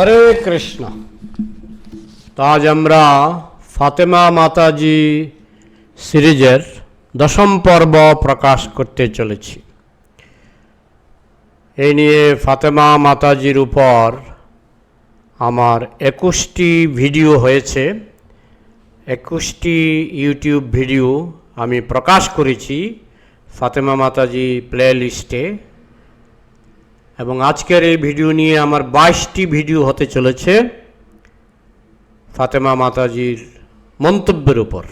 হরে কৃষ্ণ। তো আজ আমরা ফাতেমা মাতাজি সিরিজের দশম পর্ব প্রকাশ করতে চলেছি। এই নিয়ে ফাতেমা মাতাজির উপর আমার একুশটি ভিডিও হয়েছে। একুশটি ইউটিউব ভিডিও আমি প্রকাশ করেছি ফাতেমা মাতাজি প্লে লিস্টে এবং আজকের এই ভিডিও নিয়ে আমার বাইশটি ভিডিও হতে চলেছে ফাতেমা মাতাজির মন্তব্যের উপর।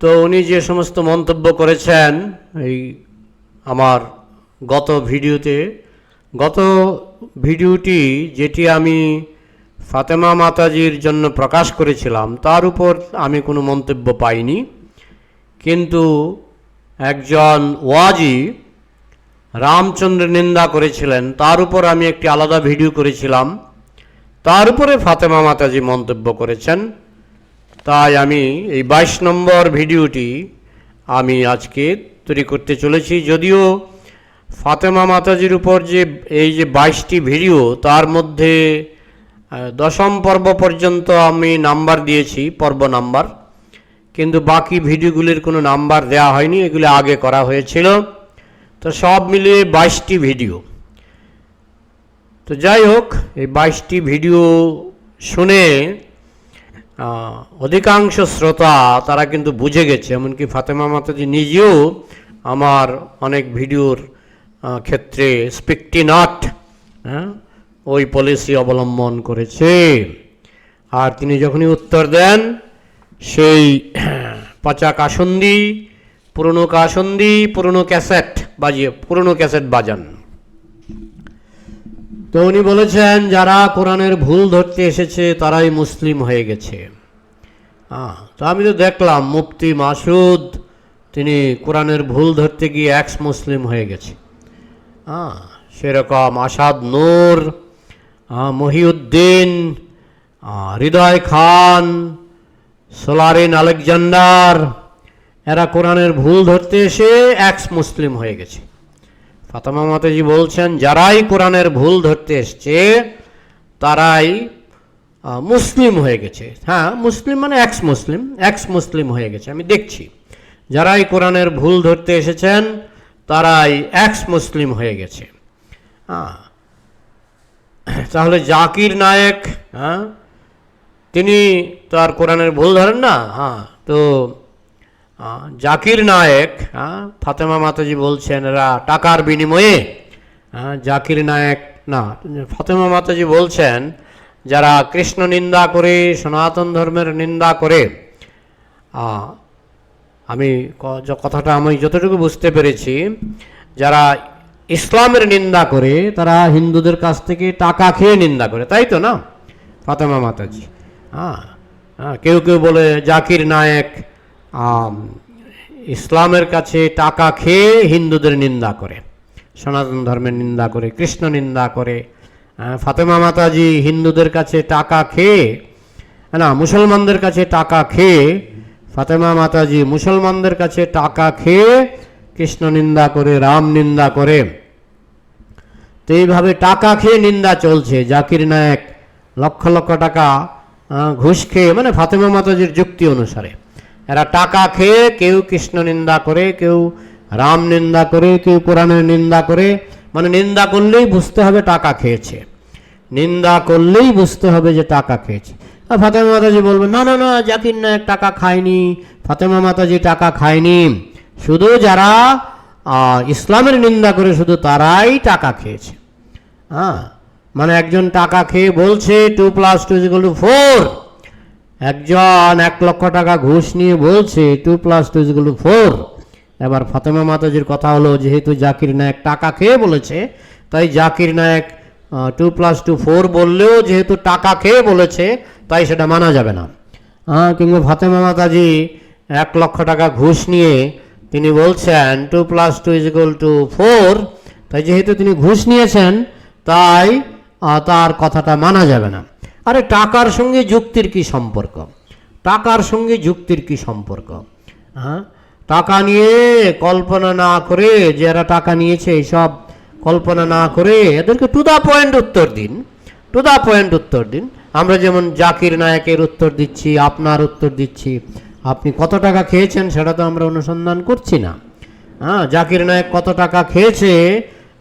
তো উনি যে সমস্ত মন্তব্য করেছেন, এই আমার গত ভিডিওতে, গত ভিডিওটি যেটি আমি ফাতেমা মাতাজির জন্য প্রকাশ করেছিলাম, তার উপর আমি কোনো মন্তব্য পাইনি। কিন্তু একজন ওয়াজি রামচন্দ্র নিন্দা করেছিলেন। তার উপর আমি একটি আলাদা ভিডিও করেছিলাম। তার উপরে ফাতেমা মাতাজি মন্তব্য করেছেন। তাই আমি এই বাইশ নম্বর ভিডিওটি আমি আজকে তৈরি করতে চলেছি। যদিও ফাতেমা মাতাজির উপর যে এই যে বাইশটি ভিডিও, তার মধ্যে দশম পর্ব পর্যন্ত আমি নাম্বার দিয়েছি, পর্ব নাম্বার। কিন্তু বাকি ভিডিওগুলির কোনো নাম্বার দেওয়া হয়নি। এগুলি আগে করা হয়েছিল। তো সব মিলিয়ে বাইশটি ভিডিও। তো যাই হোক, এই বাইশটি ভিডিও শুনে অধিকাংশ শ্রোতা তারা কিন্তু বুঝে গেছে, এমনকি ফাতেমা মাতাজি নিজেও আমার অনেক ভিডিওর ক্ষেত্রে স্পিকটি নট হ্যাঁ ওই পলিসি অবলম্বন করেছে। আর তিনি যখনই উত্তর দেন, সেই পচা কাসন্দি, পুরনো কাসন্দি, পুরনো ক্যাসেট বাজিয়ে পুরনো ক্যাসেট বাজান। তো উনি বলেছেন, যারা কোরআনের ভুল ধরতে এসেছে, তারাই মুসলিম হয়ে গেছে। হ্যাঁ তো আমি তো দেখলাম, মুফতি মাসুদ, তিনি কোরআনের ভুল ধরতে গিয়ে এক্স মুসলিম হয়ে গেছে। হ্যাঁ সেরকম আসাদ নূর মহিউদ্দিন হৃদয় খান, সোলারিন আলেকজান্ডার এরা কোরআনের ভুল ধরতে এসে এক্স মুসলিম হয়ে গেছে। ফাতেমা মাতাজি বলছেন, যারাই কোরআনের ভুল ধরতে এসছে, তারাই মুসলিম হয়ে গেছে। হ্যাঁ মুসলিম মানে এক্স মুসলিম এক্স মুসলিম হয়ে গেছে, আমি দেখছি। যারাই কোরআনের ভুল ধরতে এসেছেন, তারাই এক্স মুসলিম হয়ে গেছে। হ্যাঁ তাহলে জাকির নায়েক হ্যাঁ তিনি তো আর কোরআনের ভুল ধরেন না? হ্যাঁ তো জাকির নায়েক হ্যাঁ ফাতেমা মাতাজি বলছেন এরা টাকার বিনিময়ে। হ্যাঁ জাকির নায়েক, না, ফাতেমা মাতাজি বলছেন, যারা কৃষ্ণ নিন্দা করে, সনাতন ধর্মের নিন্দা করে আমি কথাটা আমি যতটুকু বুঝতে পেরেছি, যারা ইসলামের নিন্দা করে, তারা হিন্দুদের কাছ থেকে টাকা খেয়ে নিন্দা করে, তাই তো না, ফাতেমা মাতাজি? হ্যাঁ হ্যাঁ কেউ কেউ বলে, জাকির নায়েক ইসলামের কাছে টাকা খেয়ে হিন্দুদের নিন্দা করে, সনাতন ধর্মের নিন্দা করে, কৃষ্ণ নিন্দা করে ফাতেমা মাতাজি হিন্দুদের কাছে টাকা খেয়ে, না, মুসলমানদের কাছে টাকা খেয়ে, ফাতেমা মাতাজি মুসলমানদের কাছে টাকা খেয়ে কৃষ্ণ নিন্দা করে, রাম নিন্দা করে। তো এইভাবে টাকা খেয়ে নিন্দা চলছে, জাকির নায়ক লক্ষ লক্ষ টাকা ঘুষ খেয়ে মানে ফাতেমা মাতাজির যুক্তি অনুসারে। এরা টাকা খেয়ে কেউ কৃষ্ণ নিন্দা করে, কেউ রাম নিন্দা করে, কেউ কোরআনের নিন্দা করে। মানে নিন্দা করলেই বুঝতে হবে টাকা খেয়েছে। নিন্দা করলেই বুঝতে হবে যে টাকা খেয়েছে। আর ফাতেমা মাতাজি বলবে, না না না জাকির নায়ক টাকা খায়নি, ফাতেমা মাতাজি টাকা খায়নি। শুধু যারা ইসলামের নিন্দা করে, শুধু তারাই টাকা খেয়েছে। হ্যাঁ মানে একজন টাকা খেয়ে বলছে two plus two is equal to four একজন এক লক্ষ টাকা ঘুষ নিয়ে বলছে two plus two is equal to four এবার ফাতেমা মাতাজির কথা হলো, যেহেতু জাকির নায়ক টাকা খেয়ে বলেছে, তাই Zakir Naik two plus two four বললেও যেহেতু টাকা খেয়ে বলেছে, তাই সেটা মানা যাবে না। হ্যাঁ কিংবা ফাতেমা মাতাজি এক লক্ষ টাকা ঘুষ নিয়ে তিনি বলছেন two plus two is to four তাই যেহেতু তিনি ঘুষ নিয়েছেন, তাই তার কথাটা মানা যাবে না। আরে টাকার সঙ্গে যুক্তির কি সম্পর্ক? টাকার সঙ্গে যুক্তির কি সম্পর্ক? হ্যাঁ? টাকা নিয়ে কল্পনা না করে যারা টাকা নিয়েছে এইসব কল্পনা না করে এদেরকে টু দা পয়েন্ট উত্তর দিন। টু দা পয়েন্ট উত্তর দিন। আমরা যেমন জাকির নায়কের উত্তর দিচ্ছি আপনার উত্তর দিচ্ছি। আপনি কত টাকা খেয়েছেন সেটা তো আমরা অনুসন্ধান করছি না। হ্যাঁ জাকির নায়ক কত টাকা খেয়েছে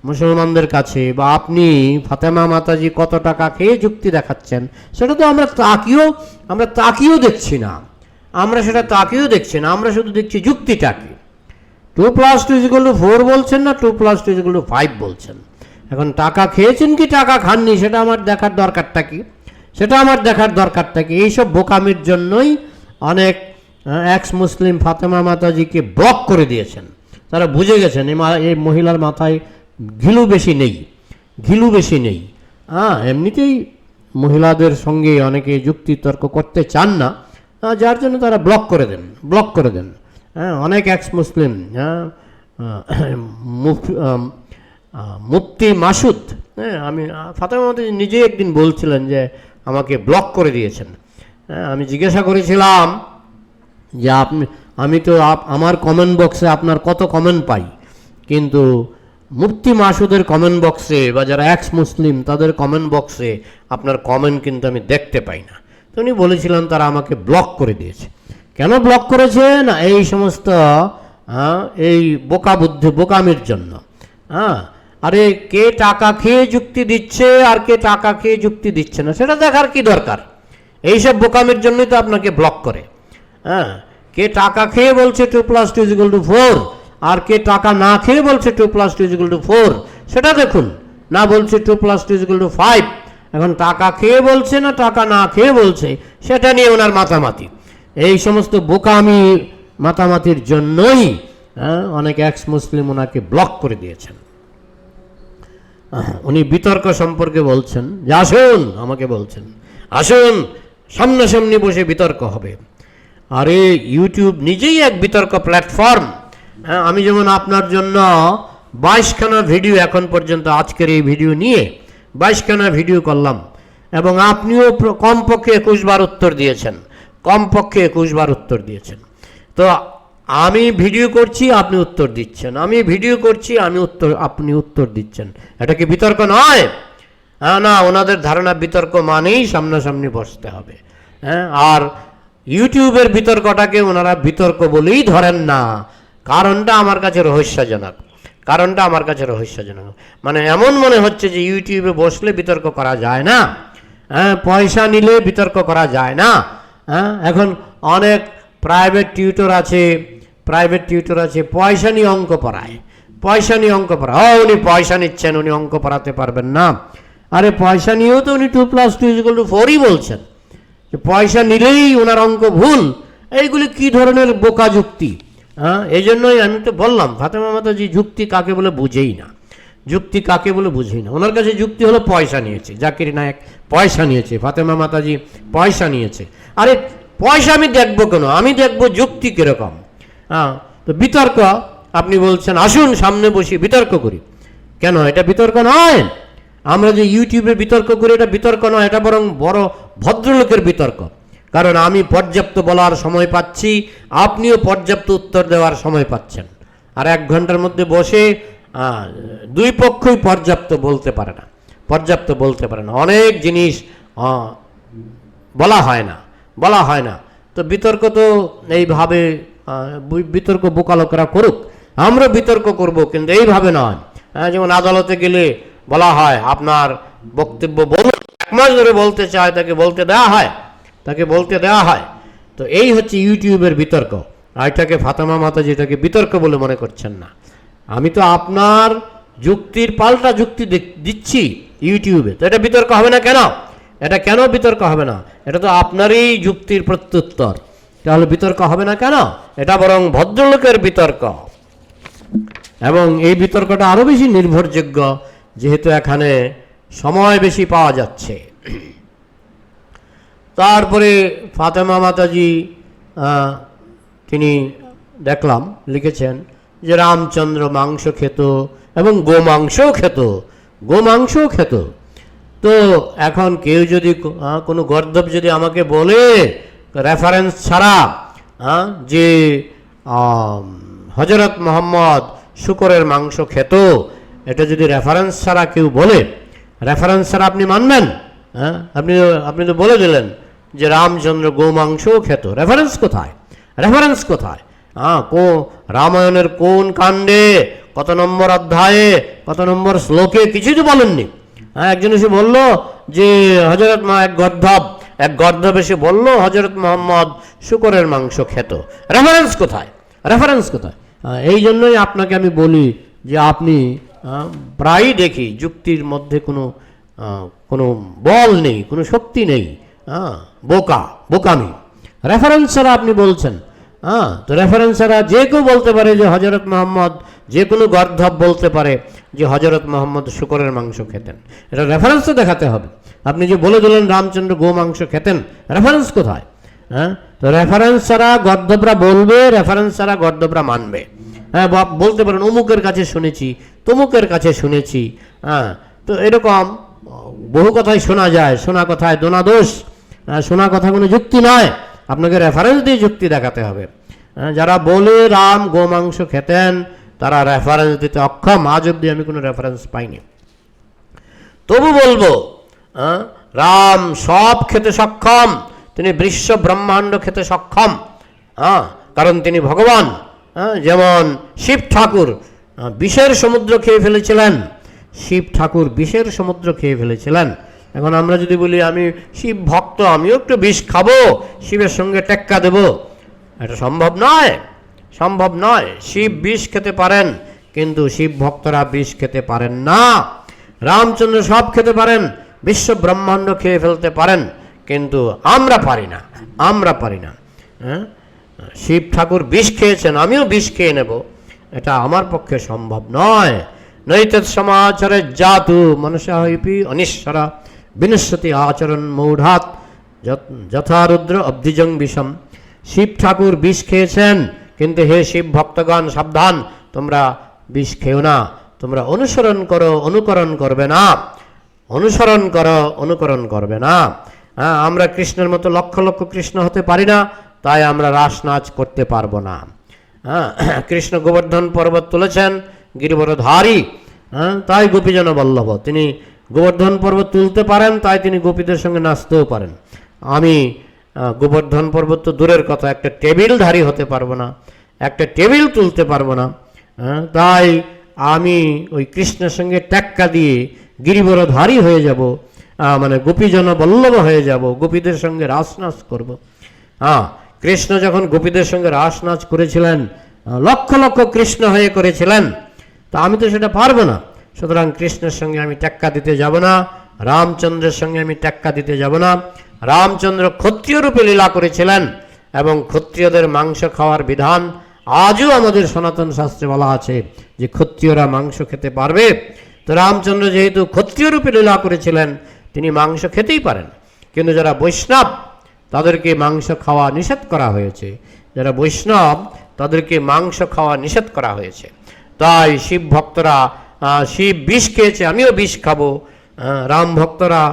মুসলমানদের কাছে, বা আপনি ফাতেমা মাতাজি কত টাকা খেয়ে যুক্তি দেখাচ্ছেন? সেটা তো আমরা তাকিয়েও আমরা তাকিয়েও দেখছি না। আমরা সেটা তাকিয়েও দেখছি না, আমরা শুধু দেখছি যুক্তিটাকে। Two plus two is equal to four বলছেন না two plus two is equal to five বলছেন। এখন টাকা খেয়েছেন কি, টাকা খাননি, সেটা আমার দেখার দরকারটা কি? সেটা আমার দেখার দরকারটা কি? এইসব বোকামির জন্যই অনেক এক্স মুসলিম ফাতেমা মাতাজিকে ব্লক করে দিয়েছেন। তারা বুঝে গেছেন এই মহিলার মাথায় ঘিলু বেশি নেই ঘিলু বেশি নেই। হ্যাঁ এমনিতেই মহিলাদের সঙ্গে অনেকে যুক্তি তর্ক করতে চান না যার জন্য তারা ব্লক করে দেন ব্লক করে দেন। হ্যাঁ অনেক এক্স মুসলিম হ্যাঁ মুফতি মাসুদ হ্যাঁ আমি আহ, ফাতেমা মাতাজি নিজেই একদিন বলছিলেন যে আমাকে ব্লক করে দিয়েছেন। হ্যাঁ আমি জিজ্ঞাসা করেছিলাম যে আপনি আমি তো আমার কমেন্ট বক্সে আপনার কত কমেন্ট পাই? কিন্তু মুফতি মাসুদের কমেন্ট বক্সে বা যারা এক্স মুসলিম তাদের কমেন্ট বক্সে আপনার কমেন্ট কিন্তু আমি দেখতে পাই না। তো উনি বলেছিলেন তারা আমাকে ব্লক করে দিয়েছে। কেন ব্লক করেছে? না এই সমস্ত হ্যাঁ, এই বোকা বুদ্ধি বোকামির জন্য। হ্যাঁ আরে কে টাকা খেয়ে যুক্তি দিচ্ছে আর কে টাকা খেয়ে যুক্তি দিচ্ছে না সেটা দেখার কি দরকার? এইসব বোকামির জন্যই তো আপনাকে ব্লক করে। হ্যাঁ কে টাকা খেয়ে বলছে two plus two is equal to four আর কে টাকা না খেয়ে বলছে two plus two is equal to four সেটা দেখুন। না বলছে two plus two is equal to five এখন টাকা খেয়ে বলছে না টাকা না খেয়ে বলছে সেটা নিয়ে ওনার মাতামাতি। এই সমস্ত বোকামি মাতামাতির জন্যই হ্যাঁ, অনেক এক্স মুসলিম ওনাকে ব্লক করে দিয়েছেন। উনি বিতর্ক সম্পর্কে বলছেন যে আসুন আমাকে বলছেন আসুন সামনাসামনি বসে বিতর্ক হবে। আরে ইউটিউব নিজেই এক বিতর্ক প্ল্যাটফর্ম আমি যেমন আপনার জন্য বাইশখানা ভিডিও এখন পর্যন্ত আজকের এই ভিডিও নিয়ে বাইশখানা ভিডিও করলাম এবং আপনিও কমপক্ষে একুশ বার উত্তর দিয়েছেন, কমপক্ষে একুশ বার উত্তর দিয়েছেন। তো আমি ভিডিও করছি, আপনি উত্তর দিচ্ছেন। আমি ভিডিও করছি, আমি উত্তর, আপনি উত্তর দিচ্ছেন। এটা কি বিতর্ক নয়? হ্যাঁ না, ওনাদের ধারণা বিতর্ক মানেই সামনাসামনি বসতে হবে। হ্যাঁ আর ইউটিউবের বিতর্কটাকে ওনারা বিতর্ক বলেই ধরেন না। কারণটা আমার কাছে রহস্যজনক। কারণটা আমার কাছে রহস্যজনক। মানে এমন মনে হচ্ছে যে ইউটিউবে বসলে বিতর্ক করা যায় না। হ্যাঁ পয়সা নিলে বিতর্ক করা যায় না। হ্যাঁ এখন অনেক প্রাইভেট টিউটর আছে প্রাইভেট টিউটর আছে, পয়সা নিয়ে অঙ্ক পড়ায়। পয়সা নিয়ে অঙ্ক পড়ায় ও, উনি পয়সা নিচ্ছেন, উনি অঙ্ক পড়াতে পারবেন না। আরে, পয়সা নিয়েও তো উনি two plus two is equal to ফোরই বলছেন। পয়সা নিলেই ওনার অঙ্ক ভুল। এইগুলি কি ধরনের বোকা যুক্তি? হ্যাঁ? এই জন্যই আমি তো বললাম, ফাতেমা মাতাজি যুক্তি কাকে বলে বুঝেই না। যুক্তি কাকে বলে বুঝেই না। ওনার কাছে যুক্তি হলো পয়সা নিয়েছে, জাকির নায়ক পয়সা নিয়েছে, ফাতেমা মাতাজি পয়সা নিয়েছে। আরে, পয়সা আমি দেখব কেন? আমি দেখব যুক্তি কীরকম। হ্যাঁ? তো বিতর্ক, আপনি বলছেন, আসুন সামনে বসি বিতর্ক করি। কেন? এটা বিতর্ক নয়। আমরা যে ইউটিউবে বিতর্ক করি, এটা বিতর্ক নয়, এটা বরং বড় ভদ্রলোকের বিতর্ক। কারণ আমি পর্যাপ্ত বলার সময় পাচ্ছি, আপনিও পর্যাপ্ত উত্তর দেওয়ার সময় পাচ্ছেন। আর এক ঘণ্টার মধ্যে বসে দুই পক্ষই পর্যাপ্ত বলতে পারে না, পর্যাপ্ত বলতে পারে না। অনেক জিনিস বলা হয় না, বলা হয় না। তো বিতর্ক তো এইভাবে বিতর্ক বোকালোকেরা করুক, আমরা বিতর্ক করব, কিন্তু এইভাবে নয়। যেমন আদালতে গেলে বলা হয়, আপনার বক্তব্য বলুন, এক মাস ধরে বলতে চায়, তাকে বলতে দেওয়া হয়। তাকে বলতে দেওয়া হয়। তো এই হচ্ছে ইউটিউবের বিতর্ক। এটাকে ফাতেমা মাতা যেটাকে বিতর্ক বলে মনে করছেন না। আমি তো আপনার যুক্তির পাল্টা যুক্তি দিচ্ছি ইউটিউবে। তো এটা বিতর্ক হবে না কেন? এটা কেন বিতর্ক হবে না? এটা তো আপনারই যুক্তির প্রত্যুত্তর। তাহলে বিতর্ক হবে না কেন? এটা বরং ভদ্রলোকের বিতর্ক। এবং এই বিতর্কটা আরও বেশি নির্ভরযোগ্য, যেহেতু এখানে সময় বেশি পাওয়া যাচ্ছে। তারপরে ফাতেমা মাতাজি তিনি দেখলাম, লিখেছেন যে রামচন্দ্র মাংস খেত এবং গোমাংসও খেত গোমাংসও খেত। তো এখন কেউ যদি কোনো গর্দব যদি আমাকে বলে রেফারেন্স ছাড়া হ্যাঁ যে হজরত মোহাম্মদ শুকরের মাংস খেত, এটা যদি রেফারেন্স ছাড়া কেউ বলে রেফারেন্স ছাড়া আপনি মানবেন? হ্যাঁ? আপনি আপনি তো বলে দিলেন যে রামচন্দ্র গোমাংসও খেত রেফারেন্স কোথায়? রেফারেন্স কোথায়? হ্যাঁ কো রামায়ণের কোন কাণ্ডে কত নম্বর অধ্যায়ে কত নম্বর শ্লোকে কিছুই তো বলেননি। হ্যাঁ একজন এসে বলল যে হজরত মা এক গর্ধব এক গর্ধব এসে বলল হজরত মোহাম্মদ শুকরের মাংস খেত রেফারেন্স কোথায়? রেফারেন্স কোথায়? আহ, এই জন্যই আপনাকে আমি বলি যে আপনি আহ, প্রায়ই দেখি যুক্তির মধ্যে কোনো কোনো বল নেই, কোনো শক্তি নেই হ্যাঁ বোকা, বোকামি। রেফারেন্স ছাড়া আপনি বলছেন। হ্যাঁ তো রেফারেন্স ছাড়া যে কেউ বলতে পারে যে হজরত মোহাম্মদ, যে কোনো গর্ধব বলতে পারে যে হজরত মোহাম্মদ শুকরের মাংস খেতেন। এটা রেফারেন্স তো দেখাতে হবে। আপনি যে বলে দিলেন রামচন্দ্র গো মাংস খেতেন রেফারেন্স কোথায়? হ্যাঁ তো রেফারেন্স ছাড়া গর্দবরা বলবে রেফারেন্স ছাড়া গর্দবরা মানবে। হ্যাঁ বলতে পারেন, অমুকের কাছে শুনেছি, তমুকের কাছে শুনেছি। হ্যাঁ তো এরকম বহু কথাই শোনা যায় শোনা কথায় দোনাদোষ হ্যাঁ, শোনা কথা কোনো যুক্তি নয়। আপনাকে রেফারেন্স দিয়ে যুক্তি দেখাতে হবে। যারা বলে রাম গোমাংস খেতেন তারা রেফারেন্স দিতে অক্ষম। আজ অব্দি আমি কোনো রেফারেন্স পাইনি। তবু বলব রাম সব খেতে সক্ষম তিনি বিশ্ব ব্রহ্মাণ্ড খেতে সক্ষম হ্যাঁ কারণ তিনি ভগবান। যেমন শিব ঠাকুর বিষের সমুদ্র খেয়ে ফেলেছিলেন শিব ঠাকুর বিষের সমুদ্র খেয়ে ফেলেছিলেন। এখন আমরা যদি বলি, আমি শিব ভক্ত, আমিও একটু বিষ খাব, শিবের সঙ্গে টেক্কা দেব। এটা সম্ভব নয়। সম্ভব নয়। শিব বিষ খেতে পারেন, কিন্তু শিব ভক্তরা বিষ খেতে পারেন না। রামচন্দ্র সব খেতে পারেন, বিশ্ব ব্রহ্মাণ্ড খেয়ে ফেলতে পারেন, কিন্তু আমরা পারি না, আমরা পারি না। হ্যাঁ? শিব ঠাকুর বিষ খেয়েছেন, আমিও বিষ খেয়ে নেব। এটা আমার পক্ষে সম্ভব নয়। নৈতৎ সমাচারে জাতু মনসা হইপি অনিশ্বরা। বিনশ্বতি আচরণ মৌঢ়াত যথারুদ্র অব্দিজং বিষম। শিব ঠাকুর বিষ খেয়েছেন, কিন্তু হে শিব ভক্তগণ, সাবধান, তোমরা বিষ খেও না। তোমরা অনুসরণ করো, অনুকরণ করবে না। অনুসরণ করো, অনুকরণ করবে না। হ্যাঁ আমরা কৃষ্ণের মতো লক্ষ লক্ষ কৃষ্ণ হতে পারি না, তাই আমরা রাস নাচ করতে পারব না। হ্যাঁ কৃষ্ণ গোবর্ধন পর্বত তুলেছেন গিরিবরধারী। হ্যাঁ? তাই গোপীজন বল্লভ তিনি গোবর্ধন পর্বত তুলতে পারেন তাই তিনি গোপীদের সঙ্গে নাচতেও পারেন। আমি গোবর্ধন পর্বত তো দূরের কথা একটা টেবিলধারী হতে পারব না একটা টেবিল তুলতে পারব না হ্যাঁ, তাই আমি ওই কৃষ্ণের সঙ্গে ট্যাক্কা দিয়ে গিরিবরধারী হয়ে যাব মানে গোপীজন বল্লভ হয়ে যাব গোপীদের সঙ্গে রাস নাচ করব। হ্যাঁ কৃষ্ণ যখন গোপীদের সঙ্গে রাস নাচ করেছিলেন লক্ষ লক্ষ কৃষ্ণ হয়ে করেছিলেন তা আমি তো সেটা পারব না। সুতরাং কৃষ্ণের সঙ্গে আমি টেক্কা দিতে যাব না, রামচন্দ্রের সঙ্গে আমি টেক্কা দিতে যাব না। রামচন্দ্র ক্ষত্রিয় রূপে লীলা করেছিলেন এবং ক্ষত্রিয়দের মাংস খাওয়ার বিধান আজও আমাদের সনাতন শাস্ত্রে বলা আছে যে ক্ষত্রিয়রা মাংস খেতে পারবে। তো রামচন্দ্র যেহেতু ক্ষত্রিয় রূপে লীলা করেছিলেন, তিনি মাংস খেতেই পারেন। কিন্তু যারা বৈষ্ণব, তাদেরকে মাংস খাওয়া নিষেধ করা হয়েছে। যারা বৈষ্ণব, তাদেরকে মাংস খাওয়া নিষেধ করা হয়েছে। তাই শিব ভক্তরা শিব বিষ খেয়েছে, আমিও বিষ খাব। রাম ভক্তরা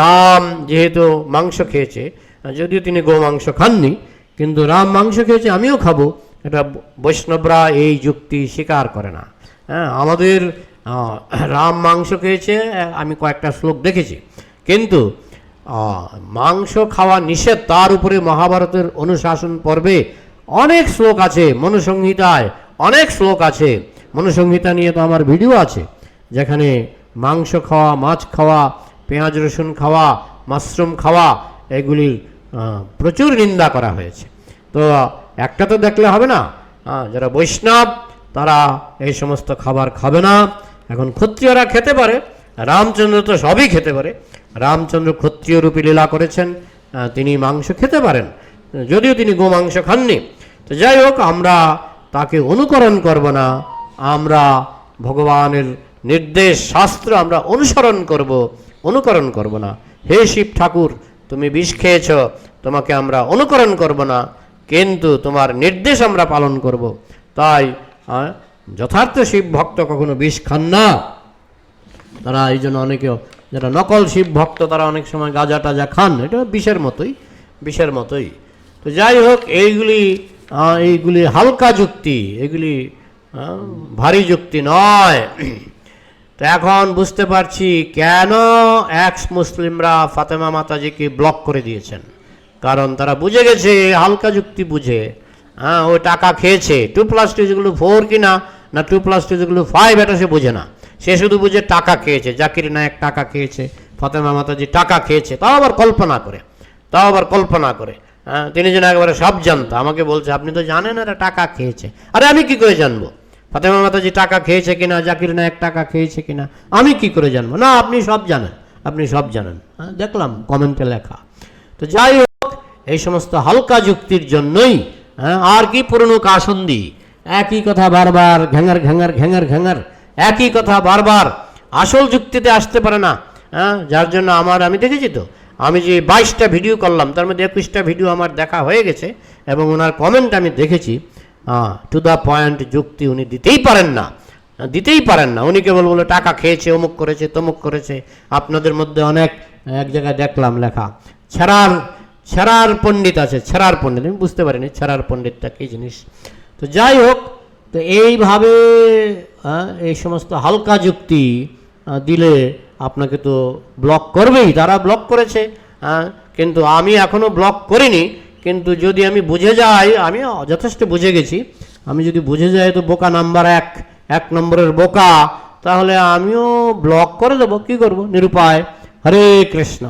রাম যেহেতু মাংস খেয়েছে যদিও তিনি গো মাংস খাননি, কিন্তু রাম মাংস খেয়েছে, আমিও খাব। এটা বৈষ্ণবরা এই যুক্তি স্বীকার করে না। হ্যাঁ আমাদের রাম মাংস খেয়েছে আমি কয়েকটা শ্লোক দেখেছি। কিন্তু মাংস খাওয়া নিষেধ, তার উপরে মহাভারতের অনুশাসন পর্বে অনেক শ্লোক আছে, মনুসংহিতায় অনেক শ্লোক আছে। মনুসংহিতা নিয়ে তো আমার ভিডিও আছে, যেখানে মাংস খাওয়া, মাছ খাওয়া, পেঁয়াজ রসুন খাওয়া, মাশরুম খাওয়া, এগুলি প্রচুর নিন্দা করা হয়েছে। তো, একটা তো দেখলে হবে না যারা বৈষ্ণব, তারা এই সমস্ত খাবার খাবে না। এখন ক্ষত্রিয়রা খেতে পারে, রামচন্দ্র তো সবই খেতে পারে। রামচন্দ্র ক্ষত্রিয় রূপী লীলা করেছেন তিনি মাংস খেতে পারেন, যদিও তিনি গোমাংস খাননি। তো যাই হোক, আমরা তাকে অনুকরণ করব না আমরা ভগবানের নির্দেশ শাস্ত্র আমরা অনুসরণ করব, অনুকরণ করব না। হে শিব ঠাকুর, তুমি বিষ খেয়েছ, তোমাকে আমরা অনুকরণ করব না, কিন্তু তোমার নির্দেশ আমরা পালন করব। তাই যথার্থ শিব ভক্ত কখনো বিষ খান না। তারা এই জন্য অনেকে যারা নকল শিব ভক্ত, তারা অনেক সময় গাঁজা টাজা খান। এটা বিষের মতোই বিষের মতোই। তো যাই হোক, এইগুলি এইগুলি হালকা যুক্তি, এগুলি ভারী যুক্তি নয়। তো এখন বুঝতে পারছি কেন এক্স মুসলিমরা ফাতেমা মাতাজিকে ব্লক করে দিয়েছেন। কারণ তারা বুঝে গেছে, হালকা যুক্তি বুঝে হ্যাঁ ও টাকা খেয়েছে টু প্লাস টু যেগুলো ফোর কিনা, না টু প্লাস টু যেগুলো ফাইভ এটা সে বোঝে না। সে শুধু বুঝে টাকা খেয়েছে, জাকির নায়ক টাকা খেয়েছে, ফাতেমা মাতাজি টাকা খেয়েছে, তাও আবার কল্পনা করে, তাও আবার কল্পনা করে। হ্যাঁ তিনি যেন একেবারে সব জানতো। আমাকে বলছে, আপনি তো জানেন এরা টাকা খেয়েছে। আরে আমি কি করে জানব? ফাতেমা মাতাজি টাকা খেয়েছে কিনা, জাকির নায়ক টাকা খেয়েছে কিনা, আমি কি করে জানব? না, আপনি সব জানেন, আপনি সব জানেন। হ্যাঁ দেখলাম, কমেন্টে লেখা। তো যাই হোক, এই সমস্ত হালকা যুক্তির জন্যই হ্যাঁ আর কি পুরনো কাসন্দি? একই কথা বারবার, ঘ্যাঙার ঘ্যাঙার ঘ্যাঙার ঘ্যাঙার, একই কথা বারবার। আসল যুক্তিতে আসতে পারে না হ্যাঁ যার জন্য আমার, আমি দেখেছি তো আমি যে বাইশটা ভিডিও করলাম, তার মধ্যে একুশটা ভিডিও আমার দেখা হয়ে গেছে এবং ওনার কমেন্ট আমি দেখেছি। টু দ্য পয়েন্ট যুক্তি উনি দিতেই পারেন না। দিতেই পারেন না। উনি কেবল বলে, টাকা খেয়েছে, অমুক করেছে, তমুক করেছে। আপনাদের মধ্যে অনেক, এক জায়গায় দেখলাম লেখা, ছেড়ার ছেড়ার পণ্ডিত আছে, ছেড়ার পণ্ডিত। আমি বুঝতে পারিনি, ছেড়ার পণ্ডিতটা কী জিনিস? তো যাই হোক, তো এইভাবে এই সমস্ত হালকা যুক্তি দিলে আপনাকে তো ব্লক করবেই, তারা ব্লক করেছে। হ্যাঁ কিন্তু আমি এখনও ব্লক করিনি, কিন্তু যদি আমি বুঝে যাই, আমি যথেষ্ট বুঝে গেছি। আমি যদি বুঝে যাই তো বোকা নাম্বার এক এক নম্বরের বোকা, তাহলে আমিও ব্লক করে দেবো, কী করব? নিরুপায়। হরে কৃষ্ণ।